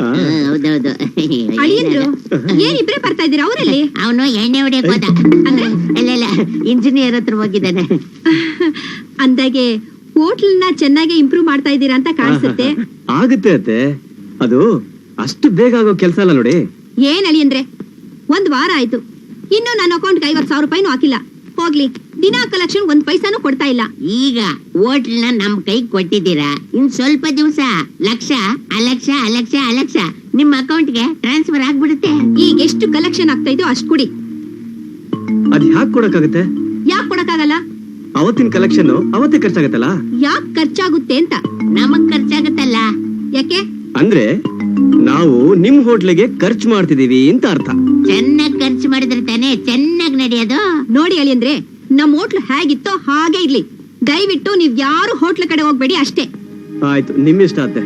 ಆ, ಹೌದೌದು. ಅಳಿಯಂದ್ರು ಏನ್ ಇಬ್ರೇ ಬರ್ತಾ ಇದ್ದೀರಾ ಅವರಲ್ಲಿ ಅವನು ಎಣ್ಣೆ ಹೊಡಿಯಕ್ ಹೋದ. ಅಂದ್ರೆ? ಇಲ್ಲ ಇಲ್ಲ ಇಂಜಿನಿಯರ್ ಹತ್ರ ಹೋಗಿದ್ದಾನೆ. ಅಂದಾಗೆ ಹೋಟ್ಲನ್ನ ಚೆನ್ನಾಗಿ ಇಂಪ್ರೂವ್ ಮಾಡ್ತಾ ಇದ್ದೀರಾ ಅಂತ ಕಾಣಿಸುತ್ತೆ. ಆಗುತ್ತೆ ಅತ್ತೆ. ಅದು ಅಷ್ಟು ಬೇಗ ಆಗೋ ಕೆಲಸ ಅಲ್ಲ ನೋಡಿ. ಏನ್ ಅಳಿಯಂದ್ರೆ? ಒಂದ್ ವಾರ ಆಯ್ತು. ಇನ್ನು ನನ್ನ ಅಕೌಂಟ್ಗೆ ಐವತ್ ಸಾವಿರ ರೂಪಾಯಿನೂ ಹಾಕಿಲ್ಲ. ಹೋಗ್ಲಿ. ದಿನಾ ಕಲೆಕ್ಷನ್ ಒಂದ್ ಪೈಸಾನು ಕೊಡ್ತಾ ಇಲ್ಲ. ಈಗ ಹೋಟ್ಲ್ನ ನಮ್ ಕೈ ಕೊಟ್ಟಿದ್ದೀರಾ? ಇನ್ ಸ್ವಲ್ಪ ದಿವಸ ಲಕ್ಷ ಅಲಕ್ಷ ಅಲಕ್ಷ ಅಲಕ್ಷ ನಿಮ್ಮ ಅಕೌಂಟ್ಗೆ ಟ್ರಾನ್ಸ್ಫರ್ ಆಗ್ಬಿಡುತ್ತೆ. ಈಗ ಎಷ್ಟು ಕಲೆಕ್ಷನ್ ಆಗ್ತಾ ಇದೆಯೋ ಅಷ್ಟು ಕೊಡಿ. ಅದ್ ಯಾಕ್ ಕೊಡಕ್ಕಾಗುತ್ತೆ? ಯಾಕೆ ಕೊಡಕ್ಕಾಗಲ್ಲ? ಅವತ್ತಿನ ಕಲೆಕ್ಷನ್ ಅವತ್ತೇ ಖರ್ಚಾಗತ್ತಲ್ಲ? ಯಾಕೆ ಖರ್ಚಾಗುತ್ತೆ ಅಂತ? ನಮಗ್ ಖರ್ಚಾಗತ್ತಲ್ಲ. ಯಾಕೆ? ಅಂದ್ರೆ ನಾವು ನಿಮ್ ಹೋಟ್ಲಿಗೆ ಖರ್ಚು ಮಾಡ್ತಿದೀವಿ ಅಂತ ಅರ್ಥ. ಚೆನ್ನಾಗ್ ಖರ್ಚು ಮಾಡಿದ್ರೆ ತಾನೇ ಚೆನ್ನಾಗ್ ನಡೆಯೋದು. ನೋಡಿ ಅಳಿಯಂದ್ರೆ ನಮ್ ಹೋಟ್ಲ್ ಹೇಗಿತ್ತೋ ಹಾಗೆ ಇರ್ಲಿ. ದಯವಿಟ್ಟು ನೀವ್ ಯಾರು ಹೋಟ್ಲ್ ಕಡೆ ಹೋಗ್ಬೇಡಿ ಅಷ್ಟೇ. ಆಯ್ತು ನಿಮ್ ಇಷ್ಟ ಅತ್ತೆ.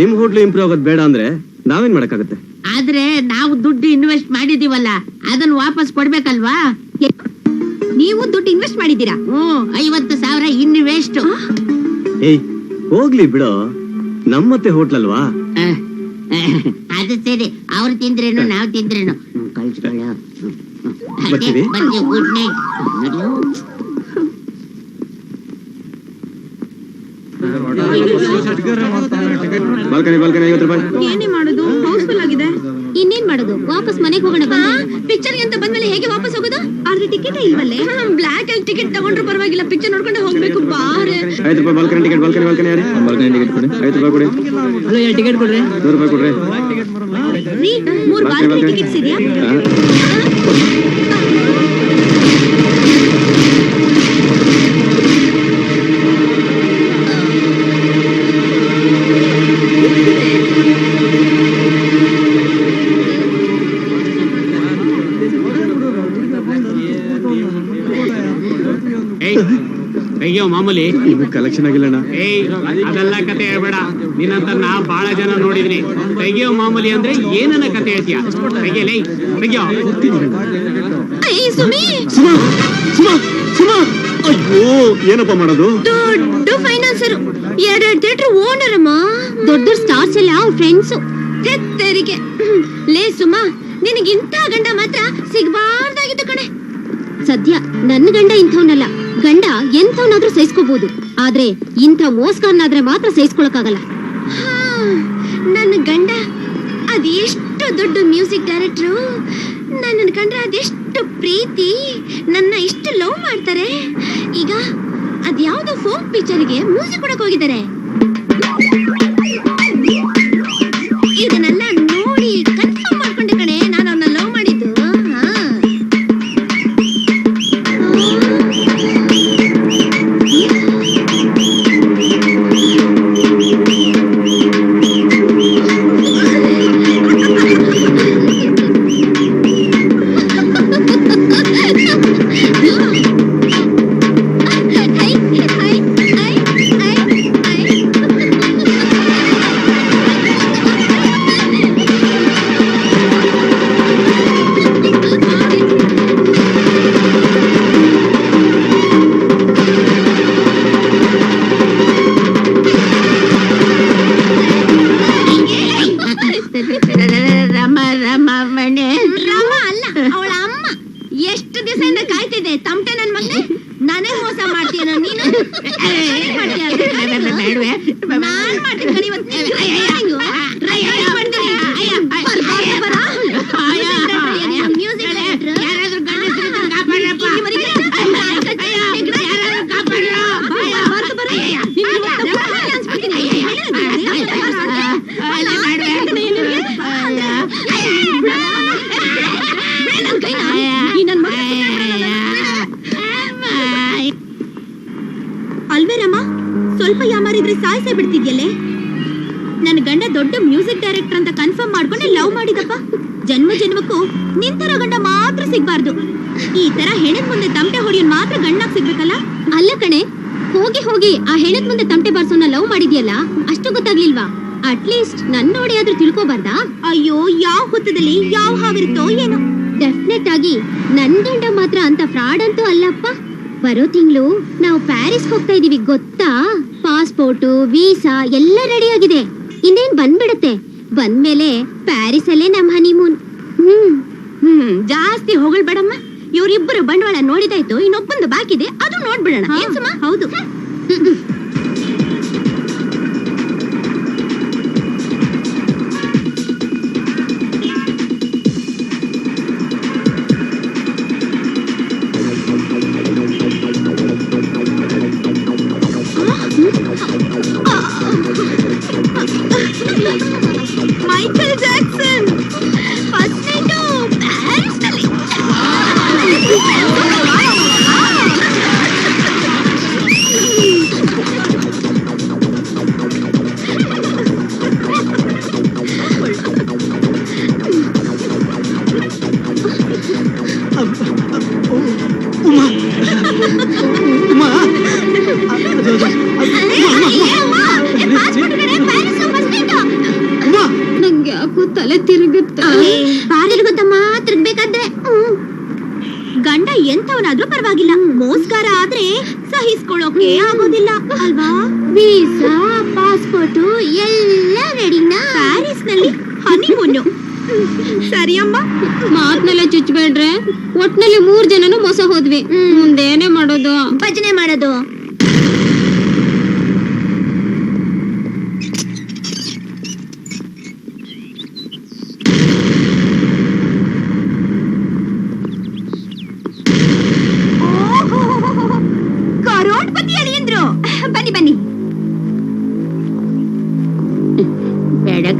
ನಿಮ್ ಹೋಟ್ಲ್ ಇಂಪ್ರೂವ್ ಆಗೋದ್ ಬೇಡ ಅಂದ್ರೆ ನಾವೇನ್ ಮಾಡಕ್ಕಾಗತ್ತೆ? ಆದ್ರೆ ನಾವು ದುಡ್ಡು ಇನ್ವೆಸ್ಟ್ ಮಾಡಿದೀವಲ್ಲ ಅದನ್ನ ವಾಪಸ್ ಕೊಡ್ಬೇಕಲ್ವಾ? ನೀವು ದುಡ್ಡು ಇನ್ವೆಸ್ಟ್ ಮಾಡಿದ್ದೀರಾ? ಹ್ಮ್ ಐವತ್ತು ಸಾವಿರ ಇನ್ವೆಸ್ಟ್ ವೇಸ್ಟ್ ಏಯ್ ಹೋಗ್ಲಿ ಬಿಡೋ. ನಮ್ಮತ್ತೆ ಹೋಟ್ಲಲ್ವಾ ಅದು ಸರಿ. ಅವ್ರು ತಿಂದ್ರೇನು ನಾವು ತಿಂದ್ರೇನು. ಕಳ್ಸ್ಕೊಳ್ಳು. ಬರ್ತೀವಿ? ಬಾಲ್ಕನಿ ಬಾಲ್ಕನಿ ಐವತ್ತು ರೂಪಾಯಿ. ಏನೇ ಮಾಡೋದು? ಹೌಸ್ಫುಲ್ ಆಗಿದೆ. ಇನ್ನೇನ್ ಮಾಡೋದು? ವಾಪಸ್ ಮನೆಗೆ ಹೋಗೋಣ ಪಿಕ್ಚರ್ ಅಂತ ಬಂದ್ಮೇಲೆ ಹೇಗೆ ವಾಪಸ್ ಹೋಗೋದು? ಆದ್ರೆ ಟಿಕೆಟ್ ಇಲ್ವಲ್ಲೇ? ಬ್ಲಾಕ್ ಅಲ್ಲಿ ಟಿಕೆಟ್ ತಗೊಂಡ್ರು ಪರವಾಗಿಲ್ಲ. ಪಿಕ್ಚರ್ ನೋಡ್ಕೊಂಡು ಹೋಗ್ಬೇಕು ಬಾರೆ ಐದು ರೂಪಾಯಿ ಬಾಲ್ಕನಿ ಟಿಕೆಟ್ ಬಾಲ್ಕನಿ ಬಾಲ್ಕನಿ ಯಾರು? ಬಾಲ್ಕನಿ ಟಿಕೆಟ್ ಕೊಡಿ. ಐದು ರೂಪಾಯಿ ಕೊಡಿ. ಹಲೋ ಎರಡು ಟಿಕೆಟ್ ಕೊಡ್ರಿ? ನೂರು ರೂಪಾಯಿ ಕೊಡ್ರಿ. ರೀ ಮೂರು ಬಾಲ್ಕನಿ ಟಿಕೆಟ್ಸ್ ಇದೆಯಾ? ಮಾಮೂಲಿ ಕಲೆಕ್ಷನ್ ಆಗಿಲ್ಲಣ್ಣ ಏಯ್ ಅದೆಲ್ಲ ಕತೆ ಹೇಳ್ಬೇಡ. ನಿನ್ನಂತ ನಾ ಬಹಳ ಜನ ನೋಡಿದ್ನಿ ತೆಗಿಯೋ ಮಾಮೂಲಿ ಅಂದ್ರೆ ಏನನ್ನ ಕತೆ ಹೇಳ್ತೀಯ? ತೆಗಿಯಲೇ ತೆಗಿಯೋ. ಸುಮಿ! ಸುಮಾ ಸುಮಾ ಸುಮಾ! ಅಯ್ಯೋ ಏನಪ್ಪ ಮಾಡೋದು? ದೊಡ್ಡ ಫೈನಾನ್ಸರ್ ಎರಡೆರಡು ಥಿಯೇಟರ್ ಓನರ್ ಅಮ್ಮ ದೊಡ್ಡ ಸ್ಟಾರ್ಸ್ ಎಲ್ಲ ಅವ್ರ ಫ್ರೆಂಡ್ಸ್ ತೆರಿಗೆ ಲೇ ಸುಮಾ ನಿನಗಿಂತ ಇಂಥ ಗಂಡ ಮಾತ್ರ ಸಿಗಬಾರ್ದಾಗಿತ್ತು ಕಣೆ. ಸದ್ಯ ನನ್ನ ಗಂಡ ಇಂಥವನಲ್ಲ. ಗಂಡ ಎಂಥವನಾದ್ರೂ ಸಹಿಸ್ಕೋಬಹುದು ಆದ್ರೆ ಇಂಥ ಮೋಸ್ಕರ್ನಾದ್ರೆ ಮಾತ್ರ ಸಹಿಸ್ಕೊಳಕ್ಕಾಗಲ್ಲ. ನನ್ನ ಗಂಡ ಅದೆಷ್ಟು ದೊಡ್ಡ ಮ್ಯೂಸಿಕ್ ಡೈರೆಕ್ಟ್ರು. ನನ್ನ ಕಂಡ್ರೆ ಅದೆಷ್ಟು ಪ್ರೀತಿ. ನನ್ನ ಇಷ್ಟು ಲವ್ ಮಾಡ್ತಾರೆ. ಈಗ ಅದ್ಯಾವುದೋ ಫೋಕ್ ಪಿಕ್ಚರ್ಗೆ ಮ್ಯೂಸಿಕ್ ಕೊಡಕ್ಕೆ ಹೋಗಿದ್ದಾರೆ. ಡೈರೆಕ್ಟರ್ ಅಂತ ಕನ್ಫರ್ಮ್ ಮಾಡ್ಕೊಂಡೆ ಲವ್ ಮಾಡಿದಪ್ಪ. ಜನ್ಮ ಜನ್ಮಕ್ಕೂ ನಿಂತರ ಗಂಡ ಮಾತ್ರ ಸಿಗ್ಬಾರ್ದು. ಈ ತರ ಹೆಣದ ಮುಂದೆ ತಮಟೆ ಹೊಡಿಯೋನ್ ಮಾತ್ರ ಗಂಡಾಗ್ ಸಿಗ್ಬೇಕಲ್ಲ? ಅಲ್ಲ ಕಣೆ, ಹೋಗಿ ಹೋಗಿ ಆ ಹೆಣದ ಮುಂದೆ ತಮಟೆ ಬಾರ್ಸೋನ ಲವ್ ಮಾಡಿದ್ಯಲ್ಲ, ಅಷ್ಟು ಗೊತ್ತಾಗ್ಲಿಲ್ವಾ? ಅಟ್ಲೀಸ್ಟ್ ನನ್ ನೋಡಿ ಆದ್ರೂ ತಿಳ್ಕೊಬಾರ್ದ? ಅಯ್ಯೋ, ಯಾವ ಹುತ್ತದಲ್ಲಿ ಯಾವ ಹಾವಿರುತ್ತೋ ಏನೋ. ಡೆಫಿನೆಟ್ ಆಗಿ ನನ್ ಗಂಡ ಮಾತ್ರ ಅಂತ ಫ್ರಾಡ್ ಅಂತೂ ಅಲ್ಲಪ್ಪ. ಬರೋ ತಿಂಗಳು ನಾವು ಪ್ಯಾರಿಸ್ ಹೋಗ್ತಾ ಇದೀವಿ, ಗೊತ್ತಾ? ಪಾಸ್ಪೋರ್ಟು ವೀಸಾ ಎಲ್ಲ ರೆಡಿ ಆಗಿದೆ. ಇನ್ನೇನ್ ಬಂದ್ಬಿಡುತ್ತೆ? ಬಂದ್ಮೇಲೆ ಪ್ಯಾರಿಸ್ ಅಲ್ಲೇ ನಮ್ಮ ಹನಿಮೂನ್. ಹ್ಮ್ ಹ್ಮ್ ಜಾಸ್ತಿ ಹೊಗಳ್ಬೇಡಮ್ಮ ಇವ್ರಿಬ್ಬರು ಬಂಡವಾಳ ನೋಡಿದಾಯ್ತು ಇನ್ನೊಬ್ಬಂದು ಬಾಕಿದೆ ಅದು ನೋಡ್ಬಿಡೋಣ. ಹೌದು. ಪರವಾಗಿಲ್ಲ. ಮೋಸ್ಕಾರ ಆದ್ರೆ ಸಹಿಸ್ಕೊಳ್ಳೋಕೆ ಆಗೋದಿಲ್ಲ. ಅಲ್ವಾ? ವೀಸಾ ಪಾಸ್ಪೋರ್ಟ್ ಎಲ್ಲ ರೆಡಿನಾ? ಪ್ಯಾರಿಸ್ನಲ್ಲಿ ಹನಿಮೂನು. ಸರಿ ಅಮ್ಮ ಮಾತ್ನೆಲ್ಲ ಚುಚ್ಬೇಡ್ರೆ ಒಟ್ನಲ್ಲಿ ಮೂರ್ ಜನನು ಮೋಸ ಹೋದ್ವಿ. ಮುಂದೇನೆ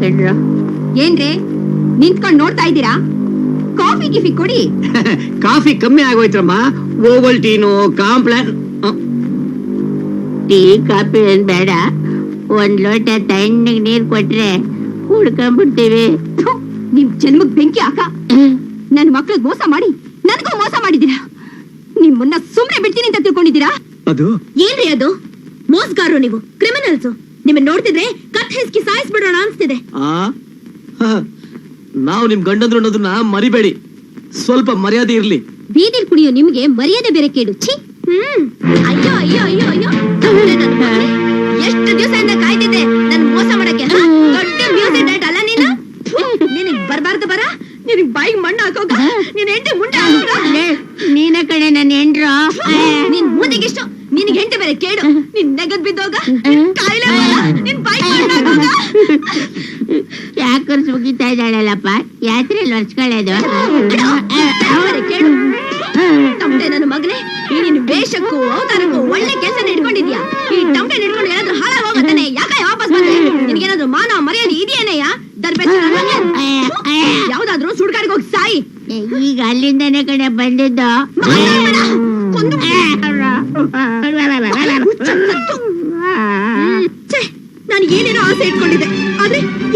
ಕಣ್ರು ಏನ್ರಿ? ನಿಂತ್ಕೊಂಡು ನೋಡ್ತಾ ಇದ್ದೀರಾ? ಕಾಫಿ ಗಿಫಿ ಕೊಡಿ. ಕಾಫಿ ಕಮ್ಮಿ ಆಗೋಯ್ತಮ್ಮ. Ovaltine Complan tea coffee ಏನ್ ಬೇಡ. ಒಂದ್ ಲೋಟ ತಣ್ಣಗ್ ನೀರ್ ಕೊಟ್ರೆ ಕುಡ್ಕೊಂಡ್ಬಿಡ್ತೀವಿ. ಥು, ನಿಮ್ ಜನ್ಮಕ್ ಬೆಂಕಿ ಹಾಕ. ನನ್ ಮಕ್ಳಿಗೆ ಮೋಸ ಮಾಡಿ. ನನ್ಗೂ ಮೋಸ ಮಾಡಿದೀರಾ. ನಿಮ್ಮನ್ನ ಸುಮ್ನೆ ಬಿಡ್ತೀನಿ ಅಂತ ತಿಳ್ಕೊಂಡಿದ್ದೀರಾ? ಅದು? ಏನ್ರಿ ಅದು? ಮೋಸಗಾರರು ನೀವು? ಕ್ರಿಮಿನಲ್ಸ್? ನಿಮ್ಮನ್ನ ನೋಡ್ತಿದ್ರೆ ಕತ್ ಹಿಸ್ಕಿ ಸಾಯಿಸ್ಬಿಡೋಣ ಅನ್ಸ್ತಿದೆ. ಆ? ಹ. ನಾವು ನಿಮ್ ಗಂಡಂದ್ರು ಅನ್ನೋದನ್ನ ಮರಿಬೇಡಿ. ಸ್ವಲ್ಪ ಮರ್ಯಾದೆ ಇರ್ಲಿ. ಬೀದಿಲ್ ಕುಡಿಯೋ ನಿಮ್ಗೆ ಮರ್ಯಾದೆ ಬೇರೆ ಕೇಳು ಛೀ. ಹ್ಮ್. ಅಯ್ಯೋ ಅಯ್ಯೋ ಅಯ್ಯೋ ಅಯ್ಯೋ.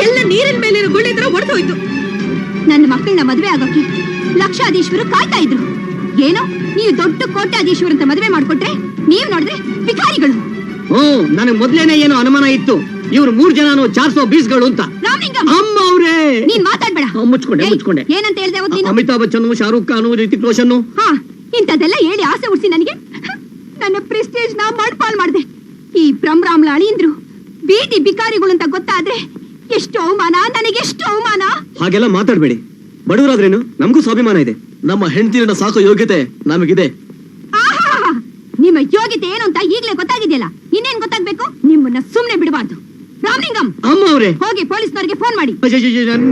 ಎಲ್ಲ ನೀರಿನ ಮೇಲಿನ ಗುಳ್ಳೆ ತರ ಹೊಡೆದು ಹೋಯ್ತು. ನನ್ನ ಮಕ್ಕಳನ್ನ ಮದುವೆ ಆಗೋಕೆ ಲಕ್ಷಾಧೀಶ್ವರು ಕಾಯ್ತಾ ಇದ್ರು. ಏನೋ ನೀವು ದೊಡ್ಡ ಕೋಟ್ಯಾಧೀಶ್ವರ ಅಂತ ಮದುವೆ ಮಾಡ್ಕೊಟ್ರೆ ನೀವು ನೋಡಿದ್ರೆ ವಿಕಾರಿಗಳು ಓ ನನಗೆ ಮೊದ್ಲೇನೆ ಏನೋ ಅನುಮಾನ ಇತ್ತು. ಇವ್ರು ಮೂರ್ ಜನನು ಚಾರ್ಸೋ ಬೀಸ್ಗಳು ಅಂತ. ರಾಮಲಿಂಗಂ! ಅಮ್ಮ ಅವ್ರೇ! ನೀನ್ ಮಾತಾಡ್ಬೇಡ. ಆ, ಮುಚ್ಕೊಂಡೆ, ಏಯ್, ಮುಚ್ಕೊಂಡೆ. ಏನಂತ ಹೇಳ್ದೆ ಅವತ್ತು ನೀನು? ಅಮಿತಾಬ್ ಬಚ್ಚನ್ ಶಾರುಖ್ ಖಾನ್ ರಿತಿಕ್ ರೋಷನ್. ಹಾ ಇಂಥದ್ದೆಲ್ಲ ಹೇಳಿ ಆಸೆ ಉಡ್ಸಿ ನನಗೆ? ನನ್ನ ಪ್ರೆಸ್ಟೇಜ್ ನಾ ಮಾಡ್ಪಾಲ್ ಮಾಡ್ದೆ. ಈ ಭ್ರಮ್ರಾಮ್ಲ ಅಳಿಯಂದ್ರು ಬೀದಿ ಬಿಕಾರಿಗಳು ಅಂತ ಗೊತ್ತಾದ್ರೆ ಎಷ್ಟು ಅವಮಾನ ನನಗೆಷ್ಟು ಅವಮಾನ. ಹಾಗೆಲ್ಲ ಮಾತಾಡ್ಬೇಡಿ. ಬಡವರಾದ್ರೇನು? ನಮಗೂ ಸ್ವಾಭಿಮಾನ ಇದೆ. ನಮ್ಮ ಹೆಂಡತಿರನ್ನ ಸಾಕೋ ಯೋಗ್ಯತೆ ನಮಗಿದೆ. ಆಹಾಹಾ! ನಿಮ್ಮ ಯೋಗ್ಯತೆ ಏನು ಅಂತ ಈಗಲೇ ಗೊತ್ತಾಗಿದೆಯಲ್ಲ? ಇನ್ನೇನ್ ಗೊತ್ತಾಗ್ಬೇಕು? ನಿಮ್ಮನ್ನ ಸುಮ್ನೆ ಬಿಡಬಾರ್ದು. ರಾಮಲಿಂಗಂ ಅಮ್ಮ ಅವ್ರೆ! ಹೋಗಿ ಪೊಲೀಸ್ನವ್ರಿಗೆ ಫೋನ್ ಮಾಡಿ.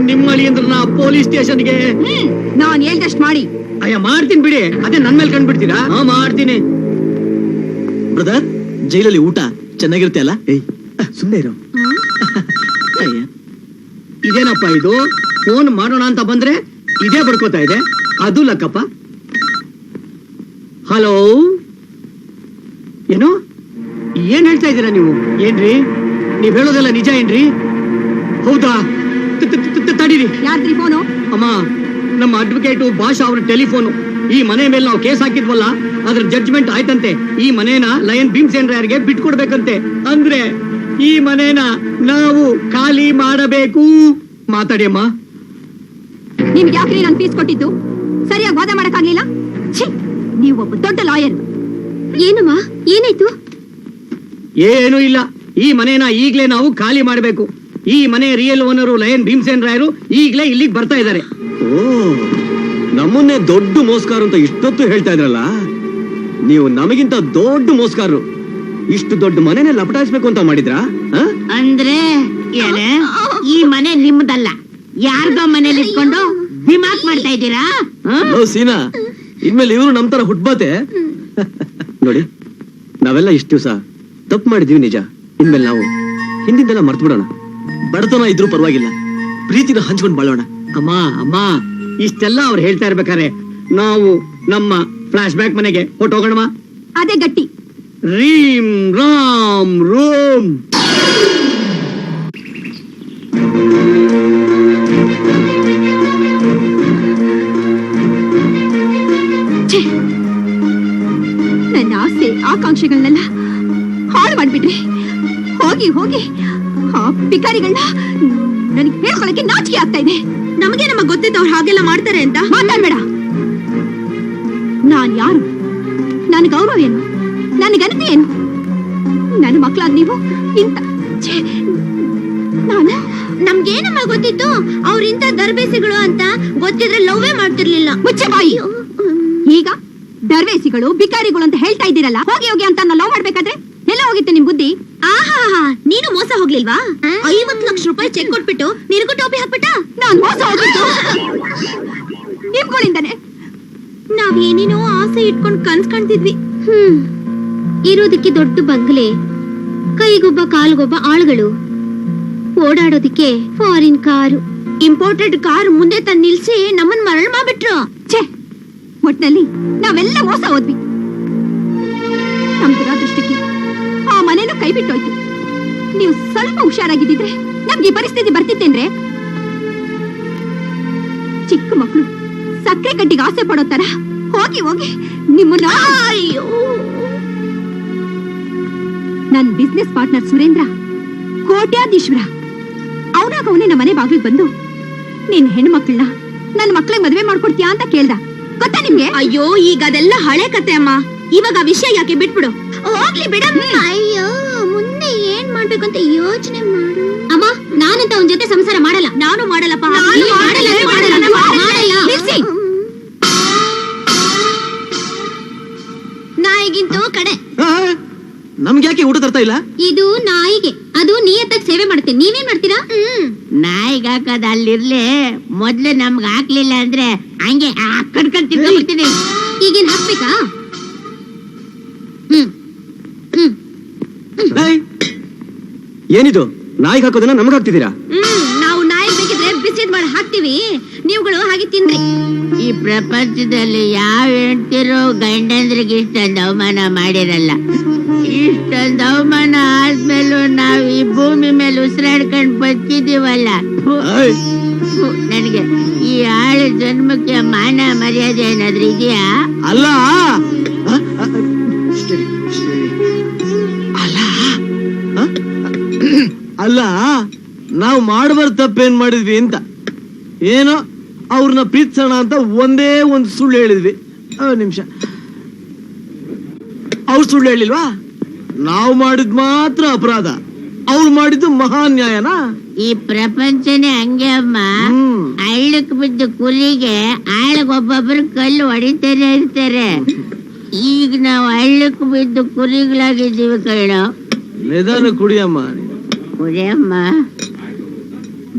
ನಿಮ್ಮ ಅಳಿಯಂದ್ರನ್ನ ಪೊಲೀಸ್ ಸ್ಟೇಷನ್ಗೆ. ಹ್ಮ್ ನಾನ್ ಹೇಳ್ದಷ್ಟ್ ಮಾಡಿ. ಅಯ್ಯ ಮಾಡ್ತೀನಿ ಬಿಡಿ. ಅದೇ ನನ್ ಮೇಲೆ ಕಂಡ್ಬಿಡ್ತೀರಾ ಹಾ ಮಾಡ್ತೀನಿ. ಬ್ರದರ್ ಜೈಲಲ್ಲಿ ಊಟ ಚೆನ್ನಾಗಿರುತ್ತೆ ಅಲ್ಲ? ಏಯ್ ಸುಮ್ಮನೆ ಇರೋ. ಇದೇನಪ್ಪ ಇದು? ಫೋನ್ ಮಾಡೋಣ ಅಂತ ಬಂದ್ರೆ ಇದೇ ಬಡ್ಕೋತಾ ಇದೆ. ಅದು ಲಕ್ಕಪ್ಪ. ಹಲೋ ಏನು? ಏನ್ ಹೇಳ್ತಾ ಇದ್ದೀರಾ ನೀವು? ಏನ್ರಿ? ನೀವ್ ಹೇಳೋದೆಲ್ಲ ನಿಜ ಏನ್ರಿ? ಹೌದಾ? ತಡೀರಿ. ಯಾರ್ದ್ರಿ ಫೋನು ಅಮ್ಮ ನಮ್ಮ ಅಡ್ವೊಕೇಟು ಭಾಷಾ ಅವ್ರ ಟೆಲಿಫೋನ್ ಈ ಮನೆ ಮೇಲೆ ನಾವು ಕೇಸ್ ಹಾಕಿದ್ವಲ್ಲ ಅದ್ರ ಜಡ್ಜ್ಮೆಂಟ್ ಆಯ್ತಂತೆ. ಈ ಮನೇನ ಲಯನ್ ಭೀಮ್ಸೇನ್ ರಾಯರ್ಗೆ ಬಿಟ್ಕೊಡ್ಬೇಕಂತೆ? ಅಂದ್ರೆ ಈ ಮನೇನ ನಾವು ಖಾಲಿ ಮಾಡಬೇಕು. ಮಾತಾಡಿ ಅಮ್ಮ ನಿಮ್ಗೆ ಯಾಕೆ ನಾನು ಫೀಸ್ ಕೊಟ್ಟಿದ್ದು? ಸರಿಯಾಗಿ ವಾದ ಮಾಡಕ್ಕಾಗ್ಲಿಲ್ಲ? ಛೀ ಒಬ್ಬ ದೊಡ್ಡ ಲಾಯರ್. ಏನಮ್ಮ ಏನಾಯ್ತು? ಏನೂ ಇಲ್ಲ. ಈ ಮನೇನ ಈಗ್ಲೇ ನಾವು ಖಾಲಿ ಮಾಡಬೇಕು. ಈ ಮನೆ ರಿಯಲ್ ಓನರು ಲಯನ್ ಭೀಮಸೇನ್ ರಾಯರು ಈಗಲೇ ಇಲ್ಲಿಗೆ ಬರ್ತಾ ಇದ್ದಾರೆ. ಓ ನಮ್ಮನ್ನೇ ದೊಡ್ಡ ಮೋಸ್ಕಾರ ಅಂತ ಇಷ್ಟೊತ್ತು ಹೇಳ್ತಾ ಇದ್ರಲ್ಲ? ನೀವು ನಮಗಿಂತ ದೊಡ್ಡ ಮೋಸ್ಕಾರರು ಇಷ್ಟು ದೊಡ್ಡ ಮನೆನೇ ಲಪಟಾಯಿಸ್ಬೇಕು ಅಂತ ಮಾಡಿದ್ರ? ಅಂದ್ರೆ ಏನೇ ಈ ಮನೆ ನಿಮ್ದಲ್ಲ ಯಾರ್ದೋ ಮನೇಲಿ ಇಟ್ಕೊಂಡು ದಿಮಾಕ್ ಮಾಡ್ತಾ ಇದ್ದೀರಾ? ಸೀನಾ. ಇನ್ಮೇಲೆ ಇವರು ನಮ್ ತರ ಹುಟ್ಬಾತೆ. ನೋಡಿ ನಾವೆಲ್ಲ ಇಷ್ಟು ದಿವಸ ತಪ್ಪು ಮಾಡಿದೀವಿ ನಿಜ. ಇನ್ಮೇಲೆ ನಾವು ಹಿಂದಿಂದೆಲ್ಲ ಮರ್ತು ಬಿಡೋಣ ಬಡತನ ಇದ್ರೂ ಪರವಾಗಿಲ್ಲ. ಪ್ರೀತಿನ ಹಂಚ್ಕೊಂಡ್ ಬಾಳೋಣ. ಅಮ್ಮ ಅಮ್ಮ ಇಷ್ಟೆಲ್ಲ ಅವ್ರು ಹೇಳ್ತಾ ಇರ್ಬೇಕಾರೆ ನಾವು ನಮ್ಮ ಫ್ಲಾಶ್ ಬ್ಯಾಕ್ ಮನೆಗೆ ಹೊಟ್ಟೋಗೋಣವಾ ಅದೇ ಗಟ್ಟಿ. ರೀಮ್ ರಾಮ್ ರೋಮ್ ನನ್ನ ಆಸೆ, ಆಕಾಂಕ್ಷೆಗಳನ್ನೆಲ್ಲ ಹಾಳು ಮಾಡ್ಬಿಟ್ರಿ. ಹೋಗಿ ಹೋಗಿ. ಆ ಪಿಕಾರಿಗಳನ್ನ ನನಗೆ ಹೇಳ್ಕೊಳಕ್ಕೆ ನಾಚಿಕೆ ಆಗ್ತಾ ಇದೆ. ನಮಗೆ ನಮ್ಮ ಗೊತ್ತಿದ್ದವ್ರು ಹಾಗೆಲ್ಲ ಮಾಡ್ತಾರೆ ಅಂತ. ಮಾತಾಡ್ಬೇಡ. ನಾನು ಯಾರು? ನನ್ನ ಗೌರವ ಏನು? ನನ್ನ ಘನತೆ ಏನು? ನನ್ನ ಮಕ್ಕಳಾದ ನೀವು ಇಂತ ಛೇ, ನಾನು? ನಮ್ಗೇನಮ್ಮ ಗೊತ್ತಿತ್ತು? ಅವ್ರಿಂತ ದರ್ಬೇಸಿಗಳು ಅಂತ ಗೊತ್ತಿದ್ರೆ ಲವ್ವೇ ಮಾಡ್ತಿರ್ಲಿಲ್ಲ. ಮುಚ್ಚಬಾಯಿ ಈಗ ದರ್ವೇಸಿಗಳು ಬಿಕಾರಿಗಳು ಅಂತ ಹೇಳ್ತಾ ಇದ್ದೀರಲ್ಲ ಹೋಗಿ ಹೋಗಿ ಅಂತ ನಾನು ಲವ್ ಮಾಡ್ಬೇಕಾದ್ರೆ ಎಲ್ಲ ಹೋಗಿತ್ತು ನಿಮ್ ಬುದ್ಧಿ? ಆಹಾ ನೀನು ಮೋಸ ಹೋಗ್ಲಿಲ್ವಾ? ಐವತ್ತು ಲಕ್ಷ ರೂಪಾಯಿ ಚೆಕ್ ಕೊಟ್ಬಿಟ್ಟು ನಿನಗೂ ಟೋಪಿ ಹಾಕ್ಬಿಟ್ಟ? ನಾನು ಮೋಸ ಹೋಗಿದ್ದು ನಿಮ್ಗಳಿಂದಾನೆ. ನಾವ್ ಏನೇನೋ ಆಸೆ ಇಟ್ಕೊಂಡು ಕನ್ಸ್ ಕಾಣ್ತಿದ್ವಿ. ಹ್ಮ್. ಇರೋದಕ್ಕೆ ದೊಡ್ಡ ಬಂಗ್ಲೆ. ಕೈಗೊಬ್ಬ, ಕಾಲ್ಗೊಬ್ಬ ಆಳುಗಳು. ಓಡಾಡೋದಿಕ್ಕೆ ಫಾರಿನ್ ಕಾರು. ಇಂಪೋರ್ಟೆಡ್ ಕಾರ್ ಮುಂದೆ ತನ್ನ ನಿಲ್ಸಿ ನಮ್ಮನ್ ಮರಳ್ ಮಾಡ್ಬಿಟ್ರು. ಛೇ, ಒಟ್ನಲ್ಲಿ ನಾವೆಲ್ಲ ಮೋಸ ಹೋದ್ವಿ. ದುರಾದೃಷ್ಟಕ್ಕೆ ಆ ಮನೇನು ಕೈ ಬಿಟ್ಟೋಯ್ತು ನೀವು ಸ್ವಲ್ಪ ಹುಷಾರಾಗಿದ್ದಿದ್ರೆ ನಮ್ಗೆ ಪರಿಸ್ಥಿತಿ ಬರ್ತಿತ್ತೇನ್ರೆ ಚಿಕ್ಕ ಮಕ್ಕಳು ಸಕ್ಕರೆ ಕಟ್ಟಿಗೆ ಆಸೆ ಪಡೋ ತರ ಹೋಗಿ ಹೋಗಿ ನಿಮ್ಮನ್ನ ಅಯ್ಯೋ. ನನ್ ಬಿಸ್ನೆಸ್ ಪಾರ್ಟ್ನರ್ ಸುರೇಂದ್ರ ಕೋಟ್ಯಾಧೀಶ್ವರ. ಅವನಾಗ ಅವನೇ ನಮ್ಮ ಮನೆ ಬಾಗಿಲಿಗೆ ಬಂದು ನಿನ್ ಹೆಣ್ಮಕ್ಳನ್ನ ನನ್ ಮಕ್ಳಿಗೆ ಮದುವೆ ಮಾಡ್ಕೊಡ್ತೀಯಾ ಅಂತ ಕೇಳ್ದ. ಗೊತ್ತಾ ನಿಮ್ಗೆ? ಅಯ್ಯೋ ಈಗ ಅದೆಲ್ಲ ಹಳೆ ಕತೆ ಅಮ್ಮ. ಇವಾಗ ಆ ವಿಷಯ ಯಾಕೆ ಬಿಟ್ಬಿಡು? ಹೋಗ್ಲಿ ಬಿಡಮ್ಮ. ಅಯ್ಯೋ ಮುಂದೆ ಏನ್ ಮಾಡ್ಬೇಕು ಅಂತ ಯೋಚನೆ ಮಾಡು. ಅಮ್ಮ ನಾನಂತ ಅವನ ಜೊತೆ ಸಂಸಾರ ಮಾಡಲ್ಲ. ನಾನು ಮಾಡಲ್ಲಪ್ಪ. ನಾಯಿಗಿಂತೂ ಕಡೆ ನಮ್ಗೆ ಯಾಕೆ ಊಟ ತರ್ತಾ ಇಲ್ಲ? ಇದು ನಾಯಿಗೆ. ಅದು ನಿಯತ್ತಾಗಿ ಸೇವೆ ಮಾಡ್ತೀನಿ ನೀವೇ ಮಾಡ್ತೀರಾ? ನಾಯಿಗೆ ಹಾಕೋದ್ ಅಲ್ಲಿರ್ಲಿ ಮೊದ್ಲು ನಮ್ಗ್ ಹಾಕ್ಲಿಲ್ಲ ಅಂದ್ರೆ ಹಂಗೆ ಕಡ್ಕೊಂಡ್ ತಿನ್ಕೊಂಡ್ಬಿಡ್ತೀನಿ ಈಗೇನ್ ಹಾಕ್ಬೇಕಾ? ಹ್ಮ್. ಹ್ಮ್. ಏಯ್! ಏನಿದು? ನಾಯಿಗೆ ಹಾಕೋದನ್ನ ನಮಗ್ ಹಾಕ್ತಿದ್ದೀರಾ? ಹ್ಮ್. ಬಿಸಿದ್ ಮಾಡಿ ಹಾಕ್ತಿವಿ. ನೀವುಗಳು ಹಾಗೆ ತಿನ್ರಿ. ಈ ಪ್ರಪಂಚದಲ್ಲಿ ಯಾವ ಹೆಂಡ್ತಿರು ಗಂಡಂದ್ರಿಗೆ ಇಷ್ಟೊಂದು ಅವಮಾನ ಮಾಡಿರಲ್ಲ. ಇಷ್ಟೊಂದು ಅವಮಾನ ಆದ್ಮೇಲೂ ನಾವ್ ಈ ಭೂಮಿ ಮೇಲೆ ಉಸಿರಾಡ್ಕೊಂಡ್ ಬದುಕಿದೀವಲ್ಲ ನನಗೆ ಈ ಆಳ ಜನ್ಮಕ್ಕೆ ಮಾನ ಮರ್ಯಾದೆ ಏನಾದ್ರೂ ಇದೆಯಾ? ಅಲ್ಲ. ಅಲ್ಲ. ಅಲ್ಲ. ನಾವು ಮಾಡಬಾರ್ದು ತಪ್ಪೇನ್ ಮಾಡಿದ್ವಿ ಅಂತ. ಏನೋ ಅವ್ರನ್ನ ಪ್ರೀತಿಸೋಣ ಅಂತ ಒಂದೇ ಒಂದು ಸುಳ್ಳು ಹೇಳಿದ್ವಿ. ನಿಮಿಷ. ಅವ್ರು ಸುಳ್ಳು ಹೇಳಿಲ್ವಾ? ನಾವು ಮಾಡಿದ್ ಮಾತ್ರ ಅಪರಾಧ. ಅವ್ರು ಮಾಡಿದ್ದು ಮಹಾನ್ಯಾಯನಾ ಈ ಪ್ರಪಂಚನೇ ಹಂಗೆ ಅಮ್ಮ. ಹಳ್ಳಕ್ ಬಿದ್ದ ಕುರಿಗೆ ಆಳಗ್ ಒಬ್ಬೊಬ್ರು ಕಲ್ಲು ಹೊಡಿತಾರೆ ಇರ್ತಾರೆ ಈಗ ನಾವು ಹಳ್ಳಕ್ ಬಿದ್ದು ಕುರಿಗಳಾಗಿದ್ದೀವಿ ಕಳ್ಳೋ. ನಿಧಾನ ಕುಡಿಯಮ್ಮ ಕುರಿಯಮ್ಮ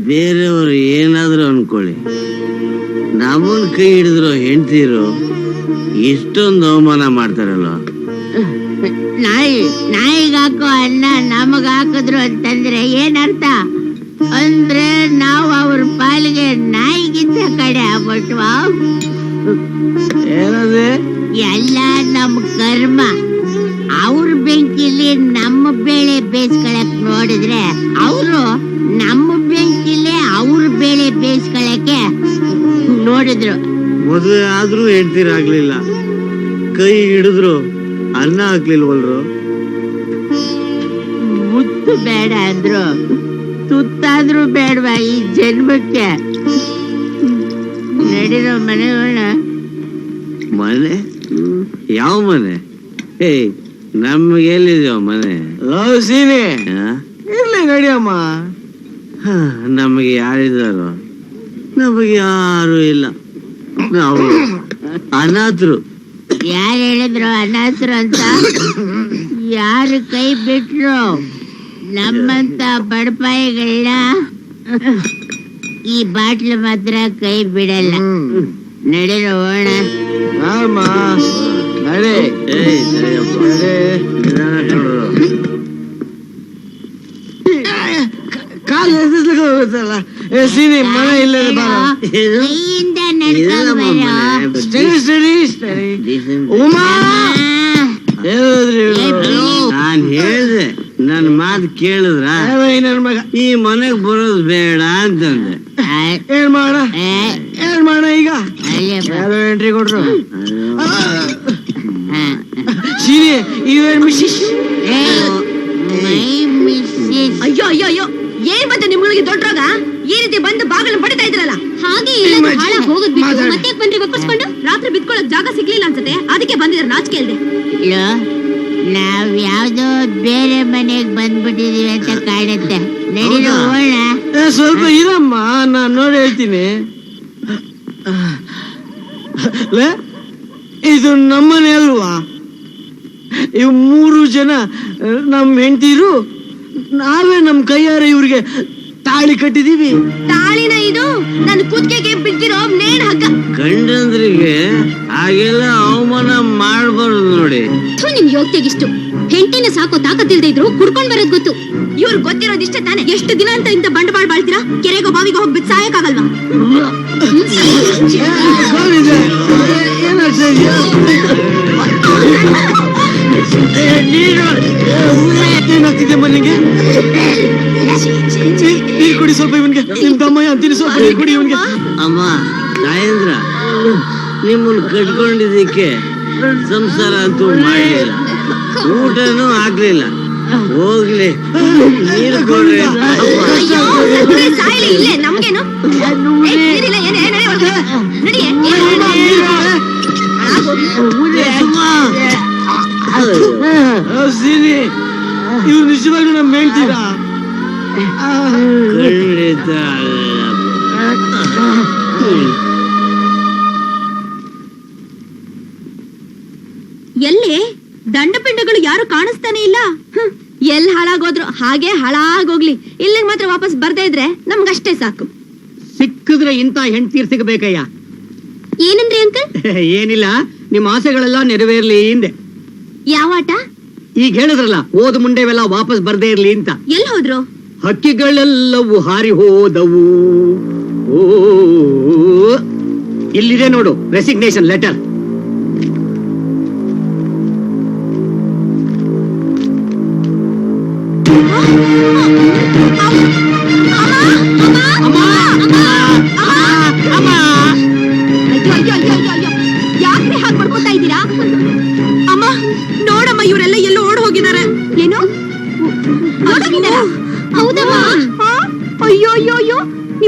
ಬೇರೆಯವರು ಏನಾದರೂ ಅನ್ಕೊಳ್ಳಿ. ನಮ್ಮನ್ನು ಕೈ ಹಿಡಿದ್ರು ಹೆಂಡ್ತೀರು ಇಷ್ಟೊಂದು ಅವಮಾನ ಮಾಡ್ತಾರಲ್ಲ ನಾಯಿ ನಾಯಿಗೆ ಹಾಕೋ ಅನ್ನ ನಮಗ ಹಾಕಿದ್ರು ಅಂತಂದ್ರೆ ಏನರ್ಥ? ಅಂದ್ರೆ ನಾವು ಅವ್ರ ಪಾಲಿಗೆ ನಾಯಿಗಿಂತ ಕಡೆ ಆಗ್ಬಿಟ್ವಾ? ಏನದೆ? ಎಲ್ಲ ನಮ್ ಕರ್ಮ. ಅವ್ರ ಬೆಂಕಿಲಿ ನಮ್ಮ ಬೇಳೆ ಬೇಯಿಸ್ಕೊಳಕ್ ನೋಡಿದ್ರೆ ಅವರು ನಮ್ಮ ಬೆಂಕಿಲಿ ಅವ್ರ ಬೇಳೆ ಬೇಯಿಸ್ಕೊಳಕ್ಕೆ ನೋಡಿದ್ರು. ಮದುವೆ ಆದ್ರೂ ಹೆಂಡ್ತಿರಾಗ್ಲಿಲ್ಲ ಕೈ ಹಿಡಿದ್ರು ಅನ್ನ ಹಾಕ್ಲಿಲ್ವಲ್ರು? ಮುತ್ತು ಬೇಡ ಅಂದ್ರು. ತುತ್ತಾದ್ರೂ ಬೇಡವಾ ಈ ಜನ್ಮಕ್ಕೆ. ನಡಿರೋ ಮನೆಗಳನ್ನ ಮನೆ? ಯಾವ ಮನೆ? ಹೇ ನಮ್ಗೆ ಎಲ್ಲಿದ್ಯೋ ಮನೆ? ಲವ್ ಸೀನಿ. ಇಲ್ಲ ಇರ್ಲಿ ನಡಿಯಮ್ಮ ಹ, ನಮಗೆ ಯಾರಿದಾರೋ ನಮಗೆ ಯಾರು ಇಲ್ಲ. ನಾವು ಅನಾಥರು. ಯಾರು ಹೇಳಿದ್ರು ಅನಾಥರು ಅಂತ? ಯಾರು ಕೈ ಬಿಟ್ರು? ನಮ್ಮಂತ ಬಡಪಾಯಿಗಳನ್ನ ಈ ಬಾಟ್ಲು ಮಾತ್ರ ಕೈ ಬಿಡಲ್ಲ. ನಡೆಯೋಣ ನಡೆ ಏಯ್. ನಿಧಾನ. ಕಾಲು ಎಸೆಸ್ಲಿಕ್ಕೆ ಹೋಗುತ್ತಲ್ಲ. ಏ ಸೀನಿ ಮನೆ ಇಲ್ಲದ ಬಾರ. ಕೈಯಿಂದ ಮನೆ. Study study study. ಉಮಾ! ಹೇಳಿದ್ರಿ ನಾನ್ ಹೇಳ್ದೆ ನನ್ ಮಾತು ಕೇಳಿದ್ರ? ನನ್ನ ಮಗ. ಈ ಮನೆಗ್ ಬರೋದು ಬೇಡ ಅಂತಂದೆ. ಏನ್ ಮಾಡ? ಏನ್ ಮಾಡ ಈಗ? ಯಾರೋ ಎಂಟ್ರಿ ಕೊಟ್ರು. ಸೀನಿ ಇವೇನ್ вермишиш. ಅಯ್ಯೋ ಅಯ್ಯೋ ಅಯ್ಯೋ ಏನ್ ಬಂತ ನಿಮ್ಗಳಿಗೆ ದೊಡ್ಡರಾಗ ಈ ರೀತಿ ಬಂದು ಬಾಗಿಲು ಬಡಿತಾ ಇದ್ರಲ್ಲ ಹಾಗೆ ಇಲ್ಲ ಹಾಳಾಗ್ ಹೋಗೋದ್ ಬಿಟ್ಟು ಮತ್ತೆ ಬಂದ್ರಿ ವಾಪಸ್ಕೊಂಡು ರಾತ್ರಿ ಬಿತ್ಕೊಳಕ್ ಜಾಗ ಸಿಗ್ಲಿಲ್ಲ ಅನ್ಸತ್ತೆ ಅದಕ್ಕೆ ಬಂದಿದ್ರು ನಾಚಿಕೆ ಇಲ್ದೆ ನಾವ್ ಯಾವ್ದೋ ಬೇರೆ ಮನೆಗ್ ಬಂದ್ಬಿಟ್ಟಿದೀವಿ ಅಂತ ಕಾಣುತ್ತೆ ನಡಿರೋ ಓಣ ಏ, ಸ್ವಲ್ಪ ಇರಮ್ಮ ನಾನ್ ನೋಡಿ ಹೇಳ್ತೀನಿ ಇದು ನಮ್ಮನೆ ಅಲ್ವಾ ಇವ್ ಮೂರು ಜನ ನಮ್ಮ ನಮ್ ಹೆಂಡತಿರು ನಾವೇ ನಮ್ ಕೈಯಾರೆ ಇವ್ರಿಗೆ ತಾಳಿ ಕಟ್ಟಿದೀವಿ. ತಾಳಿನ ಇದು ನನ್ನ ಕುತ್ತಿಗೆಗೆ ಬಿದ್ದಿರೋ ನೇಣ್ ಹಗ್ಗ. ಗಂಡಂದ್ರಿಗೆ ಹಾಗೆಲ್ಲ ಅವಮಾನ ಮಾಡ್ಬಾರ್ದು ನೋಡಿ. ಥು, ನಿಮ್ ಯೋಗ್ಯಗಿಷ್ಟು ಹೆಂಡತಿನ ಸಾಕೋ ತಾಕತ್ತಿಲ್ದೆ ಇದ್ರು ಕುಡ್ಕೊಂಡ್ ಬರೋದ್ ಗೊತ್ತು. ಇವ್ರು ಗೊತ್ತಿರೋದಿಷ್ಟೇ ತಾನೆ. ಎಷ್ಟು ದಿನ ಅಂತ ಇಂತ ಬಂಡವಾಳ ಬಾಳ್ತೀರಾ? ಕೆರೆಗೋ ಬಾವಿಗೆ ಹೋಗಿ ಬಿದ್ದು ಸಾಯಕ್ಕಾಗಲ್ವಾ? ಗೋವಿಂದ, ಏನಾಗ್ತಾ ಇದ್ಯಾ? ನೀರು ಏನಾಗ್ತಿದೆ ಮನೆಗೆ ನೀರು ಕೊಡಿ ಸ್ವಲ್ಪ ಇವನ್ಗೆ ನಿಮ್ ತಮ್ಮಯ್ಯ ಅಂತೀನಿ ಸ್ವಲ್ಪ ನೀರು ಕುಡಿ ಇವನ್ಗೆ ಅಮ್ಮ ರಾಯೇಂದ್ರ ನಿಮ್ಮನ್ನ ಕಟ್ಕೊಂಡಿದ್ದಕ್ಕೆ ಸಂಸಾರ ಅಂತೂ ಮಾಡಲಿಲ್ಲ ಊಟನೂ ಆಗ್ಲಿಲ್ಲ ಹೋಗ್ಲಿ ನೀರು ಕೊಡ್ರಿ ನಮ್ಗೇನು ನಿಜವಾಗ್ಲೂ ನಮ್ಮ ಹೇಳ್ತೀರಾ. ಎಲ್ಲಿ? ದಂಡಪಿಂಡಗಳು ಯಾರು ಕಾಣಿಸ್ತಾನೆ ಇಲ್ಲ? ಎಲ್ಲಿ ಎಲ್ ಹಾಳಾಗೋದ್ರು ಹಾಗೆ ಹಾಳಾಗೋಗ್ಲಿ. ಇಲ್ಲಿಗೆ ಮಾತ್ರ ವಾಪಸ್ ಬರ್ದೇ ಇದ್ರೆ ನಮ್ಗಷ್ಟೇ ಸಾಕು. ಸಿಕ್ಕಿದ್ರೆ ಇಂತ ಹೆಂಡ್ತೀರ್ ಸಿಗಬೇಕಯ್ಯ. ಏನಂದ್ರಿ ಅಂಕಲ್? ಏನಿಲ್ಲ ನಿಮ್ಮ ಆಸೆಗಳೆಲ್ಲ ನೆರವೇರ್ಲಿ ಹಿಂದೆ. ಯಾವ ಆಟ? ಈಗ ಹೇಳಿದ್ರಲ್ಲ ಓದ್ ಮುಂಡೆವೆಲ್ಲ ವಾಪಸ್ ಬರ್ದೇ ಇರ್ಲಿ ಅಂತ. ಎಲ್ಲಿ ಹೋದ್ರು? ಹಕ್ಕಿಗಳೆಲ್ಲವೂ ಹಾರಿ ಹೋದವು. ಓ ಇಲ್ಲಿದೆ ನೋಡು ರೆಸಿಗ್ನೇಷನ್ ಲೆಟರ್